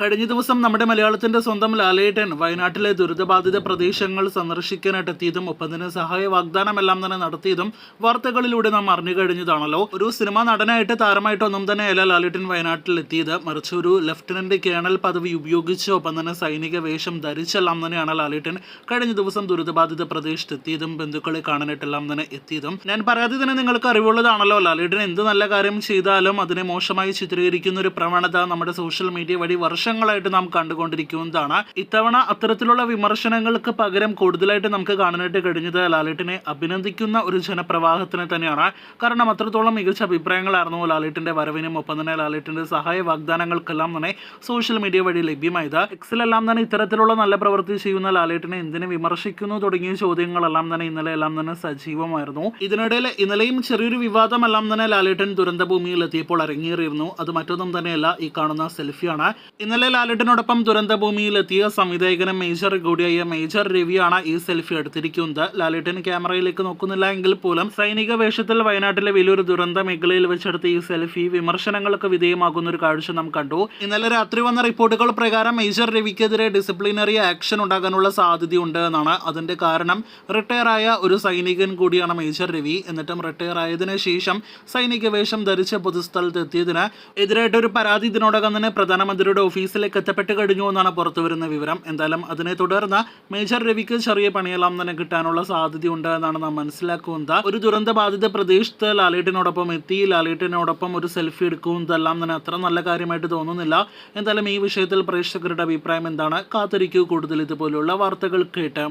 കഴിഞ്ഞ ദിവസം നമ്മുടെ മലയാളത്തിന്റെ സ്വന്തം ലാലേട്ടൻ വയനാട്ടിലെ ദുരിതബാധിത പ്രദേശങ്ങൾ സന്ദർശിക്കാനായിട്ടെത്തിയതും ഒപ്പം തന്നെ സഹായ വാഗ്ദാനമെല്ലാം തന്നെ നടത്തിയതും വാർത്തകളിലൂടെ നാം അറിഞ്ഞു കഴിഞ്ഞതാണല്ലോ. ഒരു സിനിമാ നടനായിട്ട് താരമായിട്ടൊന്നും തന്നെ അല്ല ലാലേട്ടൻ വയനാട്ടിൽ എത്തിയത് മറിച്ച് ഒരു ലഫ്റ്റനന്റ് കേണൽ പദവി ഉപയോഗിച്ച് ഒപ്പം തന്നെ സൈനിക വേഷം ധരിച്ചെല്ലാം തന്നെയാണ് ലാലേട്ടൻ കഴിഞ്ഞ ദിവസം ദുരിതബാധിത പ്രദേശത്ത് എത്തിയതും ബന്ധുക്കളെ കാണാനായിട്ടെല്ലാം തന്നെ എത്തിയതും. ഞാൻ പറയാതെ തന്നെ നിങ്ങൾക്ക് അറിവുള്ളതാണല്ലോ. ലാലേട്ടൻ എന്ത് നല്ല കാര്യം ചെയ്താലും അതിനെ മോശമായി ചിത്രീകരിക്കുന്ന ഒരു പ്രവണത നമ്മുടെ സോഷ്യൽ മീഡിയ വഴി വർഷങ്ങളായിട്ട് നാം കണ്ടുകൊണ്ടിരിക്കുന്നതാണ്. ഇത്തവണ അത്തരത്തിലുള്ള വിമർശനങ്ങൾക്ക് പകരം കൂടുതലായിട്ട് നമുക്ക് കാണാനായിട്ട് കഴിഞ്ഞത് ലാലേട്ടിനെ അഭിനന്ദിക്കുന്ന ഒരു ജനപ്രവാഹത്തിനെ തന്നെയാണ്. കാരണം അത്രത്തോളം മികച്ച അഭിപ്രായങ്ങളായിരുന്നു ലാലേട്ടിന്റെ വരവിനും ഒപ്പം തന്നെ ലാലേട്ടിന്റെ സഹായ വാഗ്ദാനങ്ങൾക്കെല്ലാം തന്നെ സോഷ്യൽ മീഡിയ വഴി ലഭ്യമായത്. എക്സിലെല്ലാം തന്നെ ഇത്തരത്തിലുള്ള നല്ല പ്രവൃത്തി ചെയ്യുന്ന ലാലേട്ടിനെ എന്തിനു വിമർശിക്കുന്നു തുടങ്ങിയ ചോദ്യങ്ങളെല്ലാം തന്നെ ഇന്നലെ എല്ലാം തന്നെ സജീവമായിരുന്നു. ഇതിനിടയിൽ ഇന്നലെയും ചെറിയൊരു വിവാദമെല്ലാം തന്നെ ലാലേട്ടൻ ദുരന്തഭൂമിയിൽ എത്തിയപ്പോൾ അരങ്ങേറിയിരുന്നു. അത് മറ്റൊന്നും തന്നെയല്ല ഈ കാണുന്ന സെൽഫിയാണ്. ഇന്നലെ ലാലേട്ടനോടൊപ്പം ദുരന്തഭൂമിയിൽ എത്തിയ സംവിധായകനും മേജർ കൂടിയായ മേജർ രവിയാണ് ഈ സെൽഫി എടുത്തിരിക്കുന്നത്. ലാലേട്ടൻ ക്യാമറയിലേക്ക് നോക്കുന്നില്ല എങ്കിൽ പോലും സൈനിക വേഷത്തിൽ വയനാട്ടിലെ വലിയൊരു ദുരന്ത മേഖലയിൽ വെച്ചെടുത്ത ഈ സെൽഫി വിമർശനങ്ങൾക്ക് വിധേയമാകുന്ന ഒരു കാഴ്ച നാം കണ്ടു. ഇന്നലെ രാത്രി വന്ന റിപ്പോർട്ടുകൾ പ്രകാരം മേജർ രവിക്കെതിരെ ഡിസിപ്ലിനറി ആക്ഷൻ ഉണ്ടാകാനുള്ള സാധ്യതയുണ്ട് എന്നാണ്. അതിന്റെ കാരണം റിട്ടയർ ആയ ഒരു സൈനികൻ കൂടിയാണ് മേജർ രവി. എന്നിട്ടും റിട്ടയർ ആയതിനു ശേഷം സൈനിക വേഷം ധരിച്ച പൊതുസ്ഥലത്ത് എത്തിയതിന് എതിരായിട്ടൊരു പരാതി ഇതിനോടകം തന്നെ പ്രധാനമന്ത്രിയുടെ ഓഫീസിലേക്ക് എത്തപ്പെട്ട് കഴിഞ്ഞു എന്നാണ് പുറത്തു വരുന്ന വിവരം. എന്തായാലും അതിനെ തുടർന്ന് മേജർ രവിക്ക് ചെറിയ പണിയെല്ലാം തന്നെ കിട്ടാനുള്ള സാധ്യതയുണ്ട് എന്നാണ് നാം മനസ്സിലാക്കുന്നത്. ഒരു ദുരന്ത ബാധിത പ്രദേശത്ത് ലാലേട്ടിനോടൊപ്പം എത്തി ലാലേട്ടിനോടൊപ്പം ഒരു സെൽഫി എടുക്കുന്നതെല്ലാം തന്നെ അത്ര നല്ല കാര്യമായിട്ട് തോന്നുന്നില്ല. എന്തായാലും ഈ വിഷയത്തിൽ പ്രേക്ഷകരുടെ അഭിപ്രായം എന്താണ്? കാത്തിരിക്കൂ. കൂടുതൽ ഇതുപോലുള്ള വാർത്തകൾ കേട്ട്